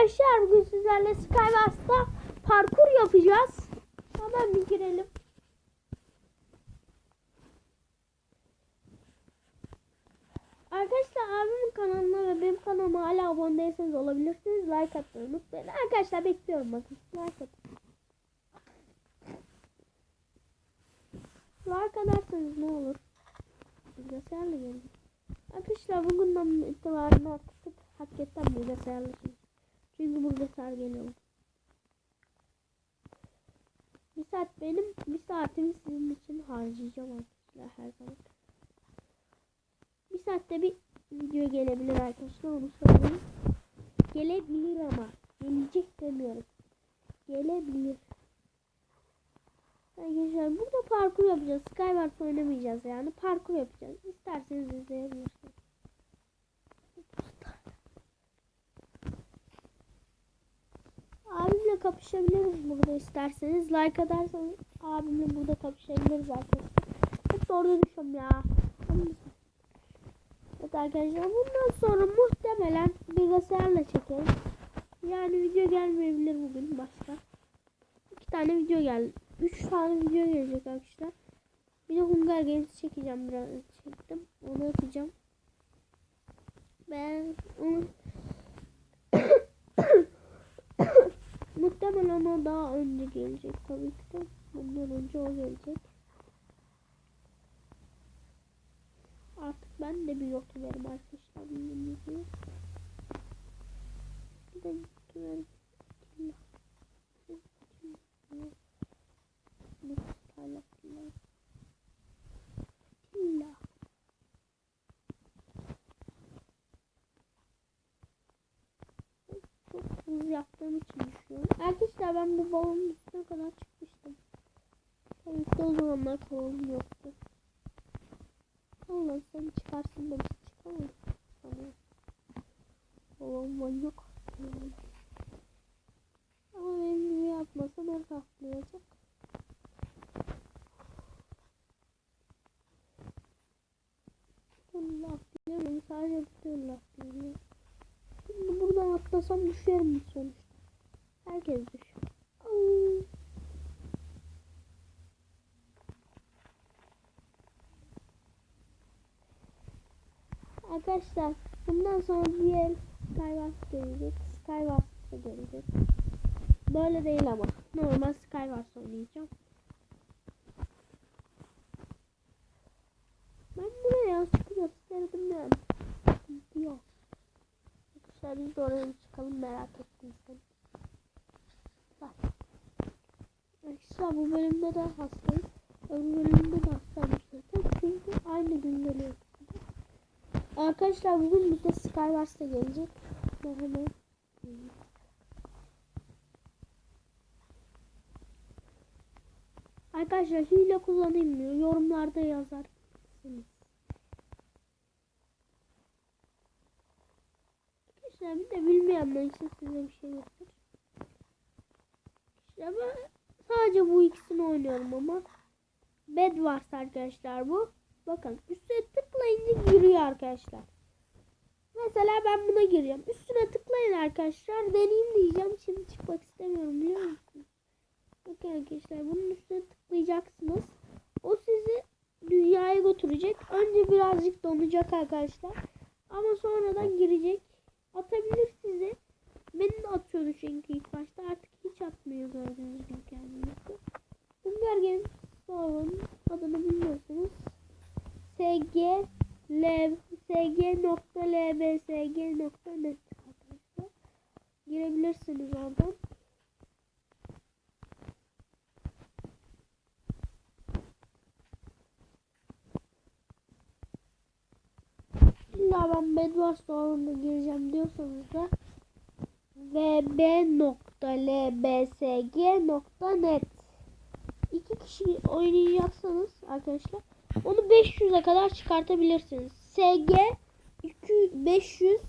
arkadaşlar bugün sizlerle Skywars'ta parkur yapacağız. Hemen bir girelim. Arkadaşlar abimin kanalına ve benim kanalıma hala abone değilseniz olabilirsiniz. Like atmayı unutmayın. Arkadaşlar bekliyorum bakın. Like atın. Like atarsanız ne olur? Bilgisayarla gelin. Arkadaşlar bugünden itibaren artık hakikaten bilgisayarla çalışıyorum. Çünkü burada sar geliyor. Bir saat benim, bir saatimi sizin için harcayacağım arkadaşlar her zaman. Bir saatte bir video gelebilir arkadaşlar onu söyleyeyim. Gelebilir ama gelecek demiyorum. Gelebilir. Arkadaşlar burada parkur yapacağız. Skywars oynamayacağız yani. Parkur yapacağız. İsterseniz izleyebilirsiniz. Abimle kapışabiliriz burada isterseniz. Like atarsanız abimle burada kapışabiliriz arkadaşlar. Hep orada düşüyorum ya. Evet arkadaşlar bundan sonra muhtemelen bilgisayarla çekeriz. Yani video gelmeyebilir bugün başka. İki tane video geldi. Üç tane video gelecek arkadaşlar. Bir de Hunger Games çekeceğim biraz çektim. Onu yapacağım. Ben onu Muhtemelen o daha önce gelecek tabii ki de. Bundan önce o gelecek. Artık ben de bir youtuberim arkadaşlar. Bildiğiniz gibi. Bir de. Bismillah. Hızlı yaptığım için düşünüyorum. Arkadaşlar ben bu balonun üstüne kadar çıkmıştım. Tabii ki o zamanlar balonum yoktu. Allah sen çıkarsın da biz çıkamayız. Sanırım. Balon manyak. Ama benim gibi yapmasam orada atlayacak. Türlü atlayamıyorum. Sadece bir türlü. Şimdi buradan atlasam düşerim sonuçta. Herkes düşüyor. Arkadaşlar bundan sonra diğer Skywars gelecek. Skywars da gelecek. Böyle değil ama. Normal Skywars oynayacağım. Ben buraya çıkmak isterdim yani. Yok. Arkadaşlar biz de oraya çıkalım merak ettiyseniz. Bak. Arkadaşlar bu bölümde de hastayım. Öbür bölümde de hastayım zaten. Çünkü aynı gün geliyor. Arkadaşlar bugün bir de Skywars da gelecek. Ben Arkadaşlar hile kullanayım mı? Yorumlarda yazarsınız. Arkadaşlar bir de bilmeyenler için size bir şey göster. İşte ben sadece bu ikisini oynuyorum ama. Bed Wars arkadaşlar bu. Bakın üstüne tıklayınca giriyor arkadaşlar. Mesela ben buna gireceğim. Üstüne tıklayın arkadaşlar. Deneyim diyeceğim. Şimdi çıkmak istemiyorum biliyor musunuz? Bakın arkadaşlar bunun üstüne tıklayacaksınız. O sizi dünyaya götürecek. Önce birazcık donacak arkadaşlar. Ama sonradan girecek. Atabilir sizi. Beni de atıyordu çünkü ilk başta. Artık hiç atmıyor gördüğünüz gibi kendinizi. Hunger Games Store'un adını bilmiyorsunuz. sg sg.lbsg.net arkadaşlar. Girebilirsiniz oradan. Ben Bedwars Store'una gireceğim diyorsanız da vb.lbsg.net iki kişi oynayacaksanız arkadaşlar onu 500'e kadar çıkartabilirsiniz. SG 2 500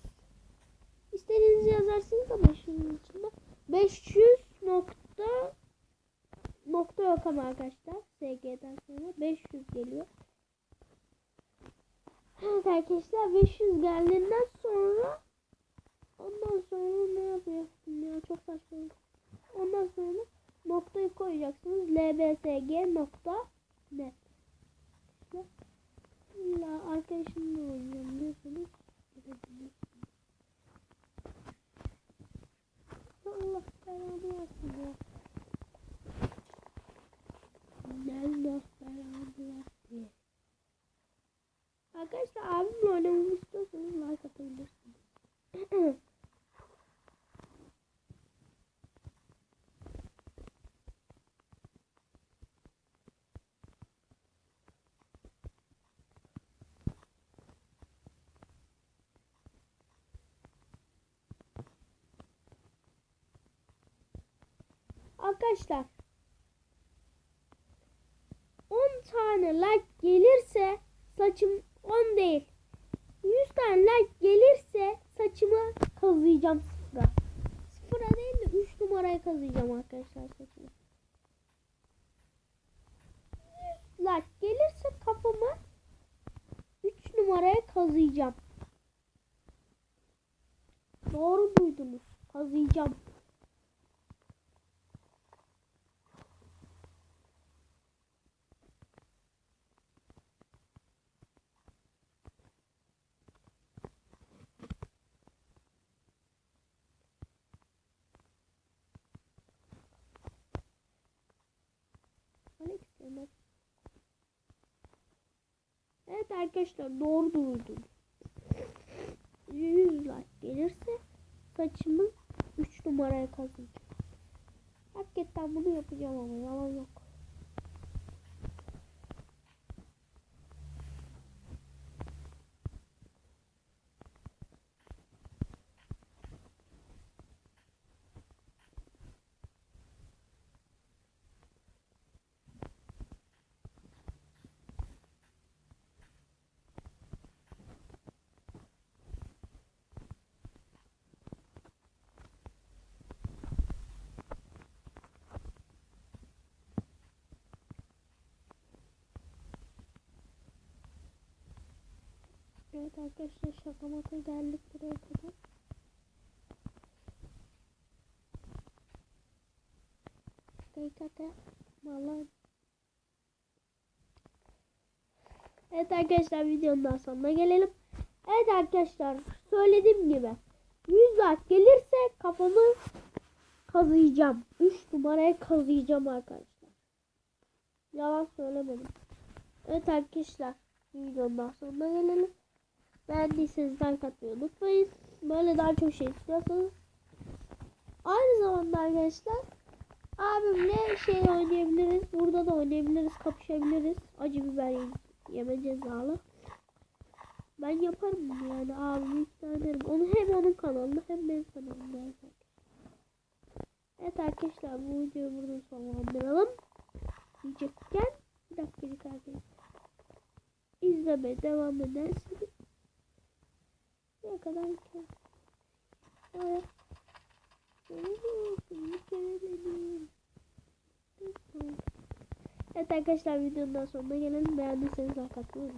istediğinizi yazarsınız da 500'ün içinde. 500 nokta nokta yok ama arkadaşlar SG'den sonra 500 arkadaşlar 500 geldiğinden sonra ondan sonra ne yapacaksın ya çok saçma. Ondan sonra noktayı koyacaksınız. lbsg nokta net. İşte illa arkadaşımla oynayacağım diyorsunuz. Allah belanı versin ya. Nerede belanı versin. Arkadaşlar abimle oynamamı istiyorsanız like atabilirsiniz. Arkadaşlar 10 tane like gelirse saçım 10 değil 100 tane like gelirse saçımı kazıyacağım sıfıra. Sıfıra değil de 3 numaraya kazıyacağım arkadaşlar saçımı. 100 like gelirse kafamı 3 numaraya kazıyacağım. Doğru duydunuz. Kazıyacağım. Arkadaşlar doğru duydum. 100 like gelirse saçımı 3 numaraya kazıyacağım. Hakikaten bunu yapacağım ama yalan yok. Evet arkadaşlar şaka maka geldik buraya kadar. Dakikate vallahi Evet arkadaşlar videonun daha sonuna gelelim. Evet arkadaşlar söylediğim gibi 100 like gelirse kafamı kazıyacağım. 3 numaraya kazıyacağım arkadaşlar. Yalan söylemedim. Evet arkadaşlar videonun daha sonuna gelelim. Beğendiyseniz like atmayı unutmayın. Böyle daha çok şey istiyorsanız. Aynı zamanda arkadaşlar abimle şey oynayabiliriz. Burada da oynayabiliriz. Kapışabiliriz. Acı biber yeme cezalı. Ben yaparım yani abimi ikna ederim. Onu hem onun kanalında hem benim kanalımda. Evet arkadaşlar bu videoyu burada sonlandıralım. Diyecekken bir dakika arkadaşlar. İzlemeye devam edersiniz. Ne kadar ki? Evet. Evet arkadaşlar videonun sonuna gelelim. Beğendiyseniz like atmayı.